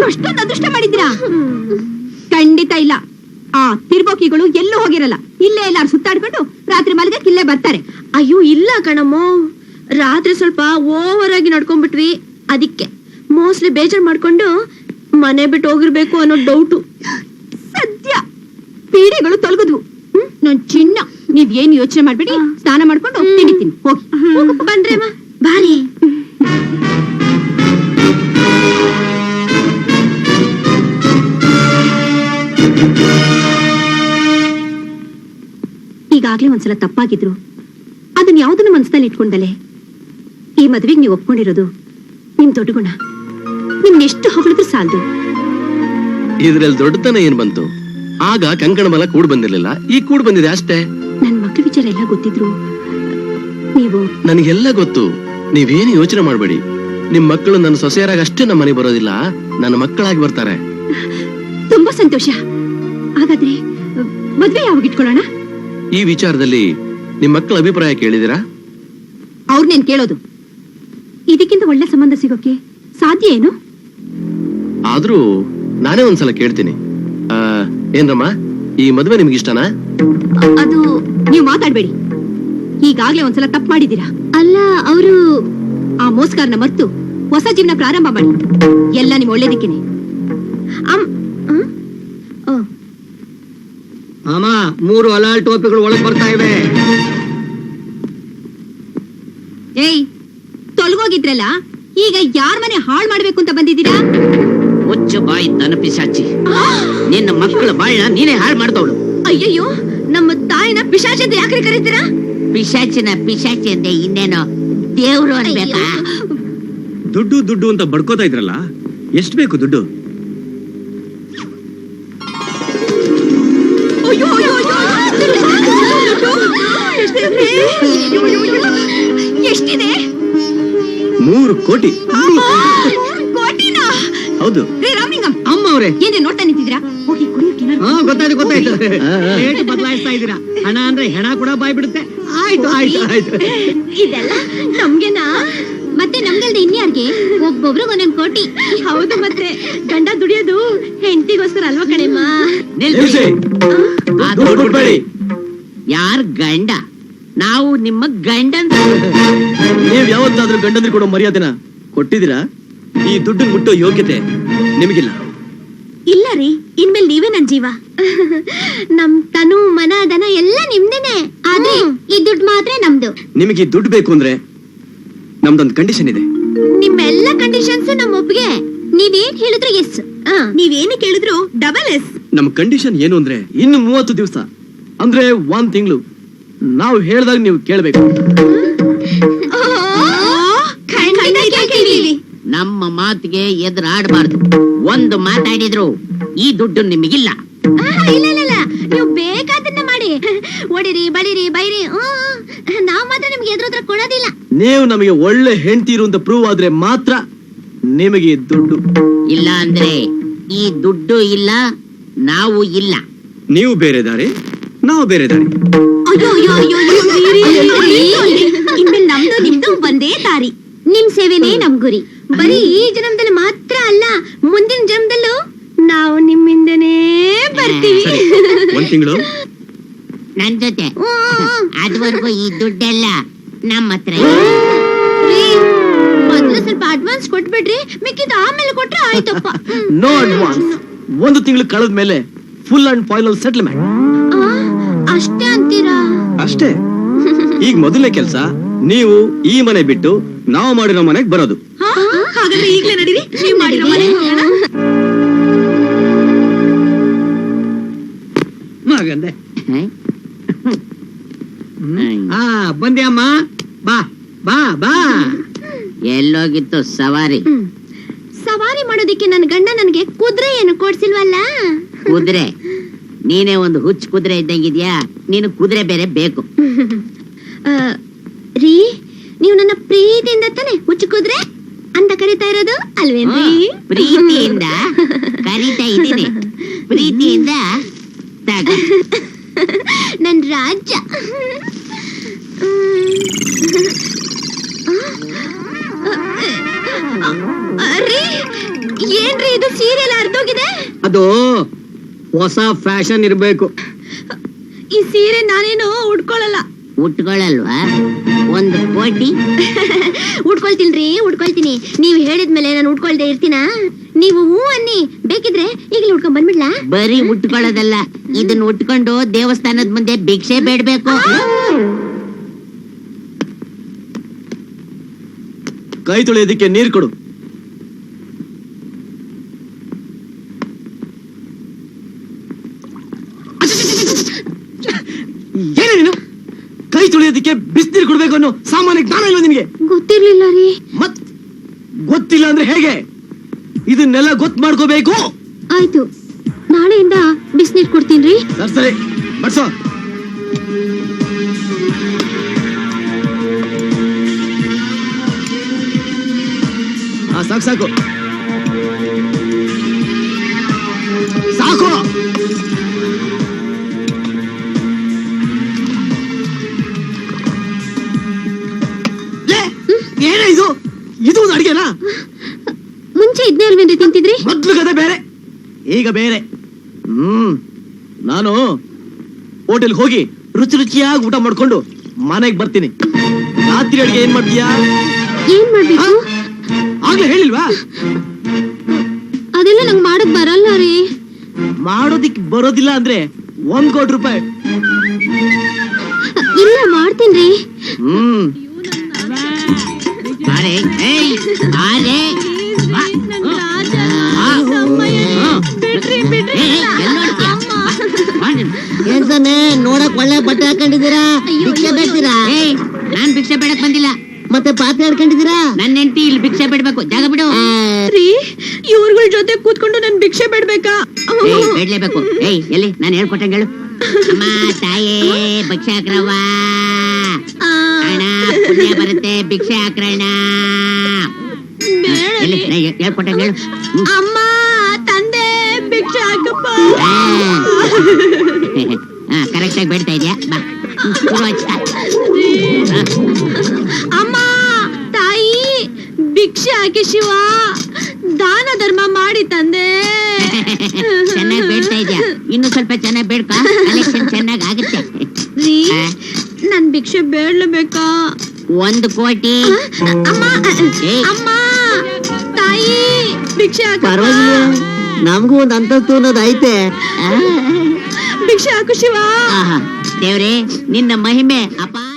ನೀವು ಅಷ್ಟೊಂದು ಅದೃಷ್ಟ ಮಾಡಿದ್ದೀರಾ? ಖಂಡಿತ ಇಲ್ಲ. ಆ ತಿರ್ಬೋಕಿಗಳು ಎಲ್ಲೂ ಹೋಗಿರಲ್ಲ. ಇಲ್ಲೇ ಎಲ್ಲಾರು ಸುತ್ತಾಡ್ಕೊಂಡು ರಾತ್ರಿ ಮಲಗಕ್ಕೆ ಇಲ್ಲೇ ಬರ್ತಾರೆ. ಅಯ್ಯೋ ಇಲ್ಲ ಕಣಮ್ಮ. ರಾತ್ರಿ ಸ್ವಲ್ಪ ಓವರ್ ಆಗಿ ನಡ್ಕೊಂಡ್ಬಿಟ್ವಿ. ಅದಕ್ಕೆ ಮೋಸ್ಟ್ಲಿ ಬೇಜಾರು ಮಾಡ್ಕೊಂಡು ಮನೆ ಬಿಟ್ಟು ಹೋಗಿರ್ಬೇಕು ಅನ್ನೋ ಡೌಟು. ಸದ್ಯ ಪೀಡೆಗಳು ತೊಲಗದ್ವು. ಹ್ಮ್ ನನ್ ಚಿನ್ನ. ನೀವ್ ಏನ್ ಯೋಚನೆ ಮಾಡ್ಬೇಡಿ ಸ್ನಾನ ಮಾಡ್ಕೊಂಡು ಹೋಗ್ತೀನಿ. ಹೋಗಿ. ಒಂದ್ಸಲ ತಪ್ಪಾಗಿದ್ರು. ಅದನ್ನ ಯಾವ್ದನ್ನ ಮನ್ಸಲ್ಲಿ ಇಟ್ಕೊಂಡಲೆ? ಈ ಮದ್ವೆಗೆ ನೀವು ಒಪ್ಕೊಂಡಿರೋದು ನಿಮ್ ದೊಡ್ಡ ಗುಣ. ನಿಮ್ ಎಷ್ಟು ಹೊಗಳಿದ್ರು ಸಾಲದು. ಇದ್ರಲ್ಲಿ ದೊಡ್ಡತನ ಏನ್ ಬಂತು? ಆಗ ಕಂಕಣ ಬಲ ಕೂಡ್ ಬಂದಿರ್ಲಿಲ್ಲ. ಈ ಕೂಡ್ ಬಂದಿದೆ ಅಷ್ಟೇ. ನನ್ ಮಕ್ಳ ವಿಚಾರ ಎಲ್ಲ ಗೊತ್ತಿದ್ರು. ನೀವು ನನಗೆಲ್ಲ ಗೊತ್ತು. ನೀವೇನು ಯೋಚನೆ ಮಾಡಬೇಡಿ. ನಿಮ್ ಮಕ್ಕಳು ನನ್ನ ಸೊಸೆಯರಾಗ ಅಷ್ಟೇ ನಮ್ಮ ಮನೆ ಬರೋದಿಲ್ಲ. ನನ್ನ ಮಕ್ಕಳಾಗಿ ಬರ್ತಾರೆ. ತುಂಬಾ ಸಂತೋಷ. ಹಾಗಾದ್ರೆ ಮದ್ವೆ ಯಾವಾಗ ಇಟ್ಕೊಳ್ಳೋಣ? ಈ ವಿಚಾರದಲ್ಲಿ ನಿಮ್ ಮಕ್ಕಳ ಅಭಿಪ್ರಾಯ ಕೇಳಿದಿರಾ ಅವ್ರನ್ನೇನ್ ಕೇಳೋದು. ಇದಕ್ಕಿಂತ ಒಳ್ಳೆ ಸಂಬಂಧ ಸಿಗೋಕೆ ಸಾಧ್ಯ ಏನು? ಆದ್ರೂ ನಾನೇ ಒಂದ್ಸಲ ಕೇಳ್ತೀನಿ. ಆ, ಏನ್ರಮ್ಮ ಈ ಮದುವೆ ನಿಮ್ಗೆ ಇಷ್ಟನಾ? ಅದು ನೀವು ಮಾತಾಡ್ಬೇಡಿ. ಈಗಾಗ್ಲೇ ಒಂದ್ಸಲ ತಪ್ಪು ಮಾಡಿದೀರಾ ಅಲ್ಲ ಅವರು ಆ ಮೋಸ್ಕಾರನ ಮರ್ತು ಹೊಸ ಜೀವನ ಪ್ರಾರಂಭ ಮಾಡಿ. ಎಲ್ಲ ನಿಮ್ ಒಳ್ಳೇದಕ್ಕೇನೆ. ಮೂರು ಅಲಾಲ್ ಟೋಪಿಗಳು ಒಳಗೆ ಬರ್ತಾ ಇವೆ. ಏಯ್ ತೊಳ್ಗೋಗಿದ್ರಲ್ಲ ಈಗ ಯಾರ್ ಮನೆ ಹಾಳ್ ಮಾಡ್ಬೇಕು ಅಂತ ಬಂದಿದ್ದೀರಾ? ಮುಚ್ಚು ಬಾಯಿ ದನ ಪಿಶಾಚಿ. ನಿನ್ನ ಮಕ್ಕಳ ಬಾಳ್ನ ನೀನೇ ಹಾಳು ಮಾಡ್ತವಳು ಅಯ್ಯಯ್ಯೋ ನಮ್ಮ ತಾಯಿನ ಪಿಶಾಚಿ ಅಂತ ಯಾಕ್ರಿ ಕರೀತೀರಾ? ಪಿಶಾಚಿನ ಪಿಶಾಚಿ ಅಂದೆ ಇನ್ನೇನೋ ದೇವ್ರು ಅನ್ಬೇಕಾ? ದುಡ್ಡು ದುಡ್ಡು ಅಂತ ಬಡ್ಕೋತಾ ಇದ್ರಲ್ಲ ಎಷ್ಟು ಬೇಕು ದುಡ್ಡು? ಎಷ್ಟಿದೆ? ಮೂರು ಕೋಟಿ. ಕೋಟಿನಾ? ಹೌದು. ರೇ ರಾಮಲಿಂಗಂ ಅಮ್ಮ ಅವರೇ. ಏನೇ ನೋಡ್ತಾ ನಿಂತಿದ್ದೀರಾ? ಹೋಗಿ ಕುಡಿಯೋಕೆ ಏನಾದ್ರು ಹಾ ಗೊತ್ತಾಯ್ತು ಗೊತ್ತಾಯ್ತು. ರೇಟ್ ಬದಲಾಯಿಸ್ತಾ ಇದ್ದೀರಾ. ಹಣ ಅಂದ್ರೆ ಹೆಣ ಕೂಡ ಬಾಯ್ ಬಿಡುತ್ತೆ. ಆಯ್ತು ಆಯ್ತು ಆಯ್ತು. ಇದೆಲ್ಲ ನಮ್ಗೆನಾ? ಮತ್ತೆ ನಮ್ಗಲ್ದೆ ಇನ್ಯಾರ್ಗೆ? ಒಬ್ಬೊಬ್ರಿಗೆ ಒಂದೊಂದ್ ಕೋಟಿ. ಹೌದು ಮತ್ತೆ ಗಂಡ ದುಡಿಯೋದು ಹೆಂಡತಿಗೋಸ್ಕರ ಅಲ್ವಾ ಕಣೆಮ್ಮ? ನಿಲ್ಸಿ. ಆ? ದುಡ್ಡು ಕೊಡ್ಬೇಡಿ ಯಾರ್ ಗಂಡ? ನಿಮ್ಮ ಗಂಡನ್ ನೀವ್ ಯಾವತ್ತಾದ್ರೂ ಗಂಡಂದ್ರೆ ಕೊಡೋ ಮರ್ಯಾದೆನ ಕೊಟ್ಟಿದ್ದೀರಾ? ಈ ದುಡ್ಡು ಮುಟ್ಟೋ ಯೋಗ್ಯತೆ ನಿಮಗಿಲ್ಲ. ಇಲ್ಲ ರೀ ಇನ್ಮೇಲೆ ನೀವೇ ನನ್ ಜೀವ. ನಮ್ ತನು ಮನ ದನ ಎಲ್ಲ ನಿಮ್ದೇನೆ. ಆದ್ರೆ ಈ ದುಡ್ಡು ಮಾತ್ರ ನಮ್ದು. ನಿಮಗೆ ಈ ದುಡ್ಡು ಬೇಕು ಅಂದ್ರೆ ನಮ್ದೊಂದು ಕಂಡೀಷನ್ ಇದೆ. ನಿಮ್ಮೆಲ್ಲ ಕಂಡೀಷನ್ಸ್ ನಮ್ಮ ಒಪ್ಪಿಗೆ ನೀವೇನ್ ಹೇಳಿದ್ರು ಎಸ್ ನೀವೇನು ಕೇಳಿದ್ರು ಡಬಲ್ ಎಸ್ ನಮ್ ಕಂಡೀಷನ್ ಏನು ಅಂದ್ರೆ ಇನ್ನು ಮೂವತ್ತು ದಿವಸ. ಅಂದ್ರೆ ಒಂದ್ ತಿಂಗಳು. ನಾವು ಹೇಳ್ದಾಗ ನೀವು ಕೇಳ್ಬೇಕು. ನಮ್ಮ ಮಾತಿಗೆ ಎದುರಾಡಬಾರ್ದು. ಒಂದು ಮಾತಾಡಿದ್ರು ಈ ದುಡ್ಡು ನಿಮಗಿಲ್ಲ. ಇಲ್ಲ ಇಲ್ಲ ಇಲ್ಲ. ನೀವು ಬೇಕಾದನ್ನ ಮಾಡಿ. ಒಡಿರಿ ಬಳಿರಿ ಬೈರಿ. ನಾವು ನಾವ್ ಮಾತ್ರ ನಿಮ್ಗೆ ಎದುರುದ್ರ ಕೊಡೋದಿಲ್ಲ. ನೀವು ನಮಗೆ ಒಳ್ಳೆ ಹೆಂಡತಿರು ಅಂತ ಪ್ರೂವ್ ಆದ್ರೆ ಮಾತ್ರ ನಿಮಗೆ ಈ ದುಡ್ಡು. ಇಲ್ಲ ಅಂದ್ರೆ ಈ ದುಡ್ಡು ಇಲ್ಲ ನಾವು ಇಲ್ಲ. ನೀವು ಬೇರೆ ದಾರಿ ನಾವು ಬೇರೆ ದಾರಿ. ಅಯ್ಯೋ ಅಯ್ಯೋ ಅಯ್ಯೋ ಇನ್ಮೇಲೆ ನಮ್ದು ನಿಮ್ದು ಒಂದೇ ದಾರಿ. ನಿಮ್ ಸೇವೆನೇ ನಮ್ ಗುರಿ. ಬರೀ ಈ ಜನ್ಮದಲ್ಲಿ ಮಾತ್ರ ಅಲ್ಲ ಮುಂದಿನ ಜನ್ಮದಲ್ಲೂ ನಾವು ನಿಮ್ಮಿಂದನೇ ಬರ್ತೀವಿ. ಒಂದ್ ತಿಂಗಳು? ನನ್ ಜೊತೆ. ಅದುವರೆಗೂ ಈ ದುಡ್ಡೆಲ್ಲ ನಮ್ಮ ಹತ್ರ ಮೊದ್ಲು ಸ್ವಲ್ಪ ಅಡ್ವಾನ್ಸ್ ಕೊಟ್ಬಿಡ್ರಿ ಮಿಕ್ಕಿದ ಆಮೇಲೆ ಕೊಟ್ರೆ ಆಯ್ತಪ್ಪ. ನೋ ಅಡ್ವಾನ್ಸ್ ಒಂದು ತಿಂಗಳು ಕಳೆದ ಮೇಲೆ ಫುಲ್ ಅಂಡ್ ಫೈನಲ್ ಸೆಟಲ್ಮೆಂಟ್ ಅಷ್ಟೇ ಅಂತೀರಾ? ಅಷ್ಟೇ. ಈಗ ಮೊದಲನೇ ಕೆಲಸ ನೀವು ಈ ಮನೆ ಬಿಟ್ಟು ನಾವು ಮಾಡಿರೋ ಮನೆಗೆ ಬರೋದು. ಹಾಗಾದ್ರೆ ಈಗಲೇ ನಡೀರಿ. ನೀವು ಮಾಡಿರೋ ಮನೆ ಮಗಂದೆ. ಹ್ಮ್? ಹಾ ಬಂದೆ ಅಮ್ಮ. ಬಾ ಬಾ ಬಾ. ಎಲ್ಲೋಗಿತ್ತು ಸವಾರಿ. ಸವಾರಿ ಮಾಡೋದಿಕ್ಕೆ ನನ್ನ ಗಂಡ ನನಗೆ ಕುದುರೆ ಏನು ಕೊಡ್ಸಿಲ್ವಲ್ಲ? ಕುದುರೆ. ನೀನೇ ಒಂದು ಹುಚ್ಚ ಕುದುರೆ ಇದ್ದಂಗಿದ್ಯಾ ನೀನು ಕುದುರೆ ಬೇರೆ ಬೇಕು. ಆ, ರೀ ನೀವು ನನ್ನ ಪ್ರೀತಿಯಿಂದ ತಾನೆ ಹುಚ್ಚು ಕುದುರೆ ಅಂತ ಕರಿತಾ ಇರೋದು ಅಲ್ವೇನ್ರಿ? ಹ್ಮ್, ಪ್ರೀತಿಯಿಂದ ಕರೀತಾ ಇದ್ದೀನಿ. ಪ್ರೀತಿಯಿಂದ ತಗ. ನನ್ ರಾಜ್ಯ. ರೀ ಏನ್ರಿ ಇದು ಸೀರಿಯಲ್ ಅರ್ಧೋಗಿದೆ ಅದು ಹೊಸ ಫ್ಯಾಷನ್ ಇರಬೇಕು. ಈ ಸೀರೆ ನಾನೇನು ಉಟ್ಕೊಳ್ಳಲ್ಲ. ಉಟ್ಕೊಳ್ಳಲ್ವಾ? ಒಂದು ಕೋಟಿ. ಉಟ್ಕೊಳ್ತೀನಿ ಉಟ್ಕೊಳ್ತೀನಿ. ನೀವು ಹೇಳಿದ್ಮೇಲೆ ನಾನು ಉಟ್ಕೊಳ್ದೆ ಇರ್ತೀನಾ? ನೀವು ಹೂ ಅನ್ನಿ ಬೇಕಿದ್ರೆ ಈಗಲೇ ಉಟ್ಕೊಂಡ್ ಬಂದ್ಬಿಡ್ಲಾ? ಬರೀ ಉಟ್ಕೊಳ್ಳೋದಲ್ಲ ಇದನ್ನ ಉಟ್ಕೊಂಡು ದೇವಸ್ಥಾನದ ಮುಂದೆ ಭಿಕ್ಷೆ ಬೇಡಬೇಕು. ಕೈ ತೊಳೆಯೋದಕ್ಕೆ ನೀರು ಕೊಡು ಏನೇ ನೀನು ಕೈ ತೊಳೆಯೋದಿಕ್ಕೆ ಬಿಸಿನೀರು ಕೊಡ್ಬೇಕು ಅನ್ನೋ ಸಾಮಾನ್ಯ ಜ್ಞಾನ ಇಲ್ವಾ ನಿನಗೆ ಗೊತ್ತಿರ್ಲಿಲ್ಲ ರೀ ಮತ್ ಅಂದ್ರೆ ಹೇಗೆ? ಇದನ್ನೆಲ್ಲ ಗೊತ್ತು ಮಾಡ್ಕೋಬೇಕು? ಆಯ್ತು. ನಾಳೆಯಿಂದ ಬಿಸ್ನೀರ್ ಕೊಡ್ತೀನಿ ಸರಿ ಸರಿ. ಬಡ್ಸೋ ಸಾಕು ಸಾಕು. ಸಾಕು! ಏನೇ ಇದು? ಇದು ಒಂದು ಅಡಿಗೆನಾ? ಮುಂಚೆ ಇದ್ನೇ ಅಲ್ವೇನ್ರಿ ತಿಂತಿದ್ರಿ? ಮೊದ್ಲು ಕತೆ ಬೇರೆ ಈಗ ಬೇರೆ. ಹ್ಮ್ ನಾನು ಹೋಟೆಲ್ ಹೋಗಿ ರುಚಿ ರುಚಿಯಾಗಿ ಊಟ ಮಾಡ್ಕೊಂಡು ಮನೆಗೆ ಬರ್ತೀನಿ. ರಾತ್ರಿ ಅಡಿಗೆ ಏನ್ ಮಾಡ್ತೀಯಾ? ಏನ್ ಮಾಡ್ಬೇಕು? ಆಗ್ಲೇ ಹೇಳಿಲ್ವಾ? ಅದೆಲ್ಲ ನಂಗೆ ಮಾಡಕ್ ಬರಲ್ಲ ರೀ. ಮಾಡೋದಿಕ್ ಬರೋದಿಲ್ಲ ಅಂದ್ರೆ ಒಂದ್ ಕೋಟಿ ರೂಪಾಯಿ. ಇಲ್ಲ ಮಾಡ್ತೀನಿ ಹ್ಮ್. ಅರೆ ಏಯ್ ಅರೆ ಆ. ನೋಡಕ್ ಒಳ್ಳೆ ಬಟ್ಟೆ ಹಾಕೊಂಡಿದ್ದೀರಾ? ಭಿಕ್ಷೆ ಬೇಡ್ತೀರಾ? ಏಯ್ ನಾನ್ ಭಿಕ್ಷೆ ಬೇಡಕ್ ಬಂದಿಲ್ಲ. ಮತ್ತೆ ಪಾತ್ರೆ ಹಾಕೊಂಡಿದ್ದೀರಾ? ನನ್ನ ಹೆಂಡತಿ ಇಲ್ಲಿ ಭಿಕ್ಷೆ ಬಿಡ್ಬೇಕು. ಜಾಗ ಬಿಡು. ರೀ ಇವ್ರಗಳ ಜೊತೆ ಕೂತ್ಕೊಂಡು ನನ್ ಭಿಕ್ಷೆ ಬೇಡ್ಬೇಕಾ? ಏಯ್ ಬೇಡ್ಲೇಬೇಕು. ಏಯ್ ಎಲ್ಲಿ? ನಾನು ಹೇಳ್ಕೊಟ್ಟಂಗೆ ಹೇಳು. ಅಮ್ಮ ತಾಯೇ ಭಿಕ್ಷೆ ಹಾಕ್ರವ್ವ. ಅಣ್ಣ ಪುಣ್ಯ ಬರುತ್ತೆ. ಭಿಕ್ಷೆ ಹಾಕ್ರಣ್ಣ. ಅಮ್ಮ ತಂದೆ ಭಿಕ್ಷೆ ಹಾಕಪ್ಪ ಕರೆಕ್ಟ್ ಆಗಿ ಬೇಡ್ತಾ ಇದೆಯಾ? ಬಾ. ಅಮ್ಮ ತಾಯಿ ಭಿಕ್ಷೆ ಹಾಕಿ ಶಿವ ದಾನ ಧರ್ಮ ಮಾಡಿ ತಂದೆ. ಚೆನ್ನಾಗಿ ಬೇಡ್ತಾ ಇದೆಯಾ? ಇನ್ನು ಸ್ವಲ್ಪ ಚೆನ್ನಾಗಿ ಬೇಡ್ಕೊ. ಕಲೆಕ್ಷನ್ ಚೆನ್ನಾಗಿ ಆಗುತ್ತೆ. ರೀ ನನ್ ಭಿಕ್ಷೆ ಬೇಡ್ಲೇಬೇಕಾ ಒಂದು ಕೋಟಿ. ಅಮ್ಮ ತಾಯಿ ಭಿಕ್ಷೆ ಪರವಾಗಿಲ್ಲ. ನಮಗೂ ಒಂದ್ ಅಂತಸ್ತು ಅನ್ನೋದು ಐತೆ. ಭಿಕ್ಷೆ ಹಾಕು ಶಿವ. ದೇವ್ರೇ ನಿನ್ನ ಮಹಿಮೆ ಅಪಾರ